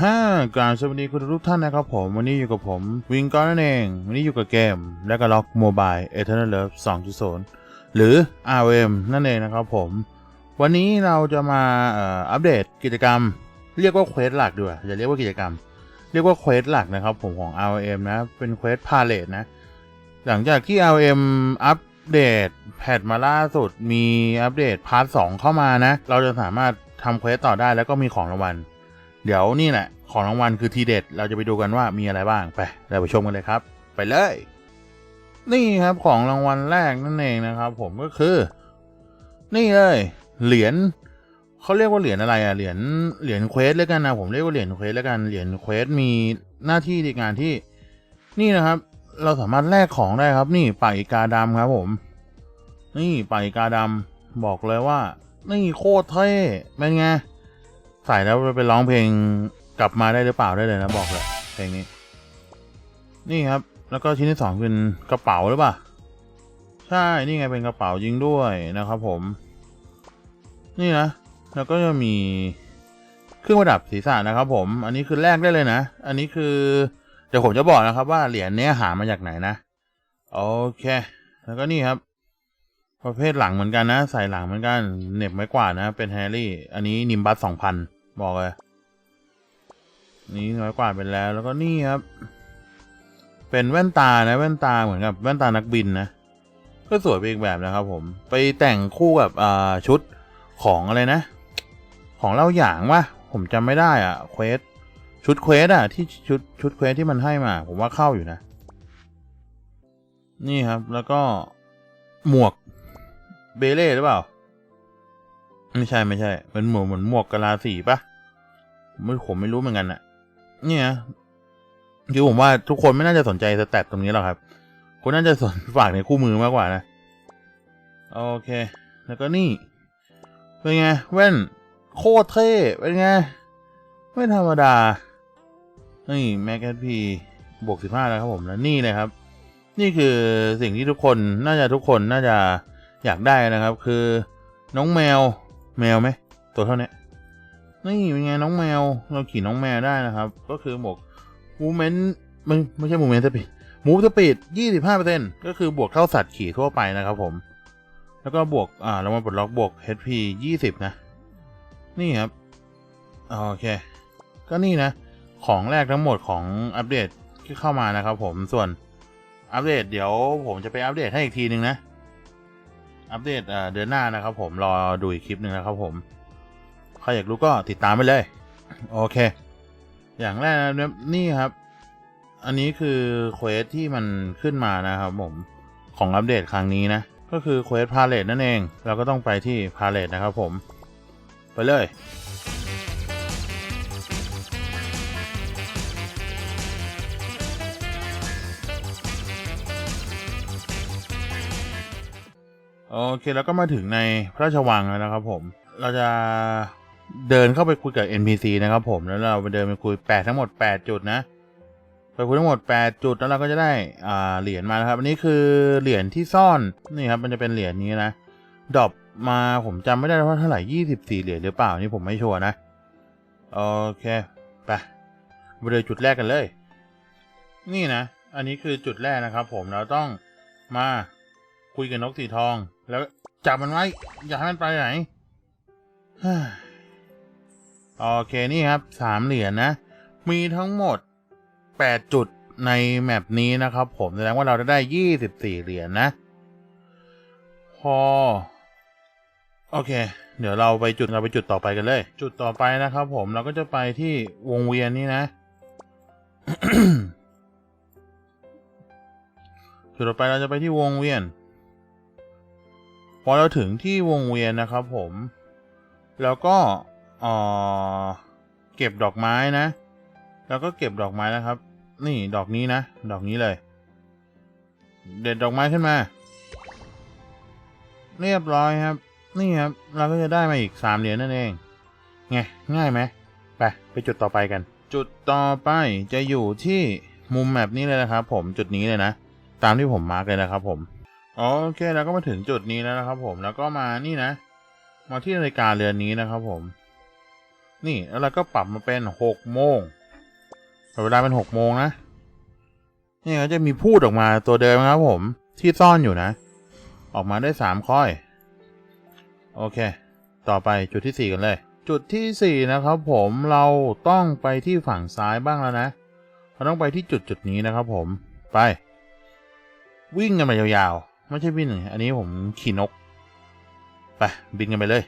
ฮ่ากราบสวัสดีคุณทุกท่านนะครับผม วันนี้อยู่กับผมวิงก้อนนั่นเอง วันนี้อยู่กับเกมและก็ล็อกโมบาย Eternal Love 2.0หรือ RM นั่นเองนะครับผม วันนี้เราจะมาอ,อัปเดตกิจกรรม เรียกว่าเควสหลักด้วยอย่าเรียกว่ากิจกรรม เรียกว่าเควสหลักนะครับผมของ RM นะ เป็นเควสพาเลตนะ หลังจากที่ RM อัปเดตแพทมาล่าสุดมีอัปเดตพาร์ท2เข้ามานะ เราจะสามารถทำเควสต่อได้แล้วก็มีของรางวัล เดี๋ยวนี่แหละของรางวัลคือทีเด็ด เราจะไปดูกันว่ามีอะไรบ้างไปเราไปชมกันเลยครับ ไปเลย นี่ครับของรางวัลแรกนั่นเองนะครับ ผมก็คือ นี่เลยเหรียญเขาเรียกว่าเหรียญอะไรอะเหรียญเหรียญเควสแล้วกันนะผมเรียกว่าเหรียญเควสแล้วกันเหรียญเควสมีหน้าที่ในการที่ นี่นะครับ เราสามารถแลกของได้ครับ นี่ปาอีกาดำครับ ผม นี่ปาอีกาดำบอกเลยว่า นี่โคตรเท่เป็นไง ใส่แล้วไปร้องเพลงกลับมาได้หรือเปล่าได้เลยนะบอกเลยเพลงนี้ นี่ครับ แล้วก็ชิ้นที่สองเป็นกระเป๋าหรือเปล่า ใช่นี่ไงเป็นกระเป๋ายิงด้วยนะครับผม นี่นะ แล้วก็จะมีเครื่องประดับศีรษะนะครับ ผม อันนี้คือแลกได้เลยนะ อันนี้คือ เดี๋ยวผมจะบอกนะครับ ว่าเหรียญเนี้ยหามาจากไหนนะ โอเค แล้วก็นี่ครับ ประเภทหลังเหมือนกันนะ ใส่หลังเหมือนกันเหน็บไม้กวาดนะ เป็นแฮร์รี่ อันนี้นิมบัสสองพัน บอกเลย นี่ไม้กว่าไปแล้ว แล้วก็นี่ครับ เป็นแว่นตานะ แว่นตาเหมือนกับแว่นตานักบินนะ ก็สวยไปอีกแบบนะครับ ผม ไปแต่งคู่กับอ่าชุดของอะไรนะ ของเล่าอย่างวะผมจำไม่ได้อะเควสชุดเควสอะที่ชุดชุดเควสที่มันให้มา ผมว่าเข้าอยู่นะ นี่ครับแล้วก็หมวกเบเล่หรือเปล่า ไม่ใช่ไม่ใช่เป็นหมวกเหมือนหมวกกะลาสีปะไม่ผมไม่รู้เหมือนกันอะเนี่ยคือผมว่าทุกคนไม่น่าจะสนใจสแตทตรงนี้หรอกครับคุณน่าจะสนฝากในคู่มือมากกว่านะ โอเค แล้วก็นี่ เป็นไง แว่น โคตรเท่ เป็นไง ไม่ธรรมดา นี่แม็กแอพีบวกสิบห้าแล้วครับผมแล้วนี่เลยครับ นี่คือสิ่งที่ทุกคนน่าจะทุกคนน่าจะอยากได้นะครับ คือน้องแมว แมวไหมตัวเท่านี้นี่เป็นไงน้องแมว เราขี่น้องแมวได้นะครับ ก็คือหมวกมูเมนต์ไม่ไม่ใช่มูเมนต์สปีดมูฟสปีดยี่สิบห้าเปอร์เซ็นต์ก็คือบวกเท่าสัตว์ขี่ทั่วไปนะครับผม แล้วก็บวกอ่าเรามาปลดล็อกบวก HP ยี่สิบนะ นี่ครับ โอเค ก็นี่นะ ของแรกทั้งหมดของอัปเดตที่เข้ามานะครับผมส่วนอัปเดตเดี๋ยวผมจะไปอัปเดตให้อีกทีนึงนะ อัปเดตเดือนหน้านะครับผมรอดูอีกคลิปหนึ่งนะครับผมใครอยากรู้ก็ติดตามไปเลย โอเค อย่างแรกนะนี่ครับ อันนี้คือเควสที่มันขึ้นมานะครับผมของอัปเดตครั้งนี้นะ ก็คือเควสพาเลตนั่นเอง เราก็ต้องไปที่พาเลตนะครับผม ไปเลย โอเคแล้วก็มาถึงในพระราชวังแล้วนะครับผม เราจะเดินเข้าไปคุยกับ NPC นะครับผมแล้วเราไปเดินไปคุยแปดทั้งหมด 8 จุดนะไปคุยทั้งหมด 8 จุดแล้วเราก็จะได้อ่าเหรียญมานะครับ อันนี้คือเหรียญที่ซ่อนนี่ครับมันจะเป็นเหรียญนี้นะดรอปมาผมจำไม่ได้ว่าเท่าไหร่ 24 เหรียญหรือเปล่านี่ผมไม่ชัวร์นะโอเคไปไปเลยจุดแรกกันเลย นี่นะ อันนี้คือจุดแรกนะครับ ผมเราต้องมา คุยกับนกสีทอง แล้วจับมันไว้ อย่าให้มันไปไหนโอเคนี่ครับสามเหรียญนะมีทั้งหมดแปดจุดในแมปนี้นะครับผมแสดงว่าเราจะได้ยี่สิบสี่เหรียญนะ พอ โอเค เดี๋ยวเราไปจุดเราไปจุดต่อไปกันเลย จุดต่อไปนะครับผมเราก็จะไปที่วงเวียนนี้นะจุดต่อไปเราจะไปที่วงเวียน พอเราถึงที่วงเวียนนะครับผม แล้วก็เออเก็บดอกไม้นะ แล้วก็เก็บดอกไม้นะครับ นี่ดอกนี้นะ ดอกนี้เลย เด็ดดอกไม้ขึ้นมา เรียบร้อยครับ นี่ครับ เราก็จะได้มาอีกสามเหรียญนั่นเอง ไง ง่ายไหมไป ไปจุดต่อไปกัน จุดต่อไปจะอยู่ที่มุมแมปนี้เลยนะครับผม จุดนี้เลยนะ ตามที่ผมมาร์กเลยนะครับผม โอเคแล้วก็มาถึงจุดนี้แล้วนะครับ ผมแล้วก็มานี่นะ มาที่นาฬิกาเรือนนี้นะครับ ผม นี่แล้วเราก็ปรับมาเป็นหกโมงเวลาเป็นหกโมงนะนี่เขาจะมีพูดออกมาตัวเดิมนะครับ ผมที่ซ่อนอยู่นะ ออกมาได้สามข้อย โอเค ต่อไปจุดที่สี่กันเลย จุดที่สี่นะครับ ผมเราต้องไปที่ฝั่งซ้ายบ้างแล้วนะเราต้องไปที่จุดจุดนี้นะครับ ผมไป วิ่งกันไปยาวๆ ไม่ใช่วิ่งอันนี้ผมขี่นก ไป บินกันไปเลย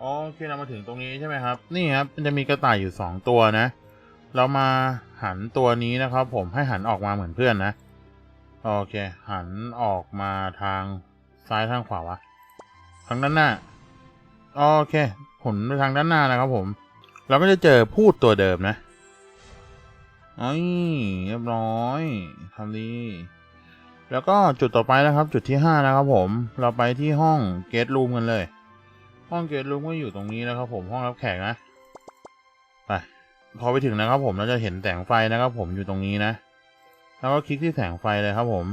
โอเคเรามาถึงตรงนี้ใช่ไหมครับ นี่ครับมันจะมีกระต่ายอยู่สองตัวนะ เรามาหันตัวนี้นะครับ ผมให้หันออกมาเหมือนเพื่อนนะ โอเค หันออกมาทางซ้ายทางขวาวะทางด้านหน้า โอเคผลไปทางด้านหน้านะครับผม เราก็จะเจอพูดตัวเดิมนะอ้ยเรียบร้อยทำดีแล้วก็จุดต่อไปนะครับ จุดที่ห้านะครับผม เราไปที่ห้องเกตรูมกันเลย ห้องเกตรูมก็อยู่ตรงนี้นะครับผมห้องรับแขกนะไปพอไปถึงนะครับผมเราจะเห็นแสงไฟนะครับผมอยู่ตรงนี้นะ แล้วก็คลิกที่แสงไฟเลยครับผม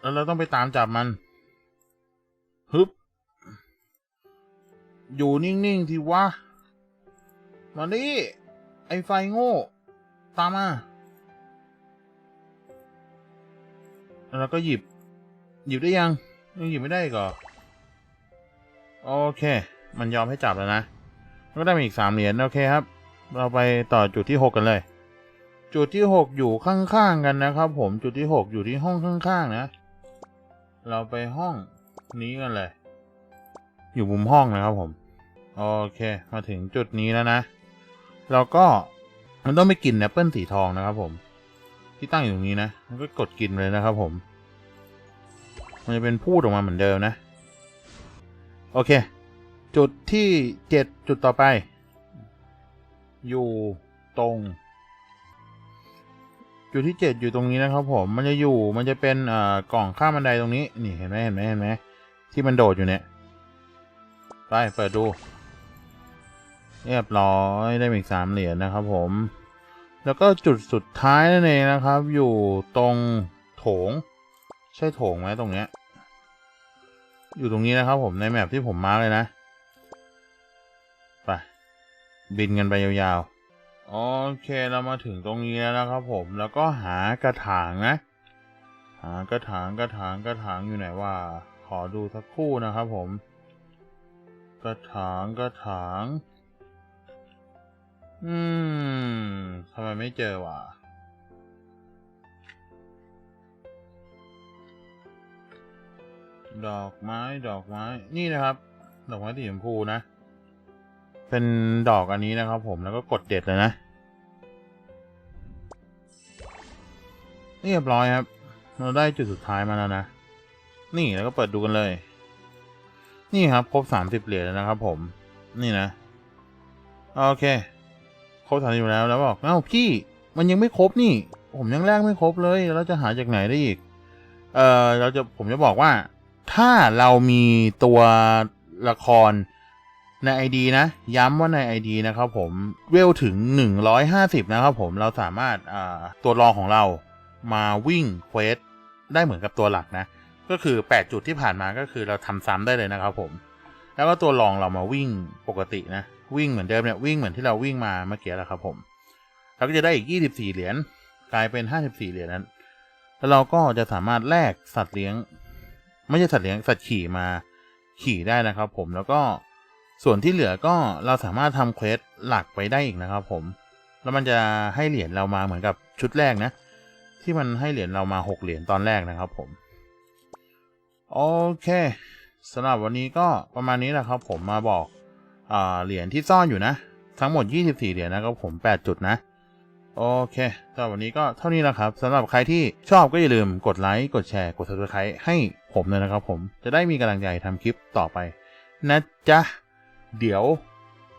แล้วเราต้องไปตามจับมัน ฮึบ อยู่นิ่งๆทีวะ มาดิ ไอไฟโง่ ตามมาแล้วก็หยิบ หยิบได้ยัง ยังหยิบไม่ได้ก่อโอเค มันยอมให้จับแล้วนะ ก็ได้มาอีกสามเหรียญ โอเคครับ เราไปต่อจุดที่หกกันเลย จุดที่หกอยู่ข้างๆกันนะครับ ผมจุดที่หกอยู่ที่ห้องข้างๆนะ เราไปห้องนี้กันเลย อยู่มุมห้องนะครับผม โอเค มาถึงจุดนี้แล้วนะ เราก็มันต้องไปกินแอปเปิลสีทองนะครับ ผม ที่ตั้งอยู่ตรงนี้นะ มันก็กดกินเลยนะครับ ผม มันจะเป็นพูดออกมาเหมือนเดิมนะ โอเค จุดที่เจ็ดจุดต่อไป อยู่ตรง จุดที่เจ็ดอยู่ตรงนี้นะครับผม มันจะอยู่มันจะเป็นเอ่อกล่องข้ามบันไดตรงนี้ นี่เห็นไหมเห็นไหมเห็นไหมที่มันโดดอยู่เนี่ย ไปเปิดดู เรียบร้อยได้อีกสามเหรียญนะครับผม แล้วก็จุดสุดท้ายนั่นเองนะครับ อยู่ตรงโถง ใช่โถงไหมตรงเนี้ย อยู่ตรงนี้นะครับผมในแมปที่ผมมาร์กเลยนะ ไป บินกันไปยาวๆ โอเคเรามาถึงตรงนี้แล้วนะครับผมแล้วก็หากระถางนะ หากระถางกระถางกระถางอยู่ไหนว่า ขอดูสักคู่นะครับผม กระถางกระถาง อืมทำไมไม่เจอวะดอกไม้ดอกไม้นี่นะครับ ดอกไม้สีชมพูนะ เป็นดอกอันนี้นะครับผมแล้วก็กดเด็ดเลยนะ เรียบร้อยครับ เราได้จุดสุดท้ายมาแล้วนะ นี่แล้วก็เปิดดูกันเลย นี่ครับครบสามสิบเหรียญแล้วนะครับ ผม นี่นะ โอเค ครบสามสิบแล้วแล้วบอกเอ้าพี่ มันยังไม่ครบนี่ ผมยังแลกไม่ครบเลยแล้วจะหาจากไหนได้อีก เออเราจะผมจะบอกว่า ถ้าเรามีตัวละคร ใน ID นะ ย้ำว่าใน ID นะครับผมเวลถึง 150 นะครับผมเราสามารถตัวรองของเรามาวิ่งเควสได้เหมือนกับตัวหลักนะ ก็คือ 8 จุดที่ผ่านมาก็คือเราทำซ้ำได้เลยนะครับผม แล้วก็ตัวรองเรามาวิ่งปกตินะ วิ่งเหมือนเดิมเนี่ยวิ่งเหมือนที่เราวิ่งมาเมื่อกี้แหละครับผมเราก็จะได้อีก 24 เหรียญกลายเป็น 54 เหรียญนั้น แล้วเราก็จะสามารถแลกสัตว์เลี้ยง ไม่ใช่สัตว์เลี้ยงสัตว์ขี่มาขี่ได้นะครับผมแล้วก็ ส่วนที่เหลือก็เราสามารถทำเควสหลักไปได้อีกนะครับผม แล้วมันจะให้เหรียญเรามาเหมือนกับชุดแรกนะ ที่มันให้เหรียญเรามา 6 เหรียญตอนแรกนะครับผม โอเคสำหรับวันนี้ก็ประมาณนี้แหละครับผมมาบอกอเหรียญที่ซ่อนอยู่นะ ทั้งหมด 24 เหรียญนะครับผม 8 จุดนะโอเคสำหรับวันนี้ก็เท่านี้แหละครับสำหรับใครที่ชอบก็อย่าลืมกดไลค์ กดแชร์ กด subscribe ให้ผมเลยนะครับผม จะได้มีกำลังใจทำคลิปต่อไป นะจ๊ะ เดี๋ยว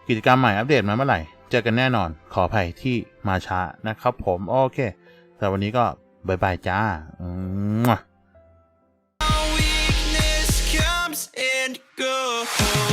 กิจกรรมใหม่อัปเดตมาเมื่อไหร่ เจอกันแน่นอนขออภัยที่มาช้านะครับผมโอเคแต่วันนี้ก็บายบายจ้า and go.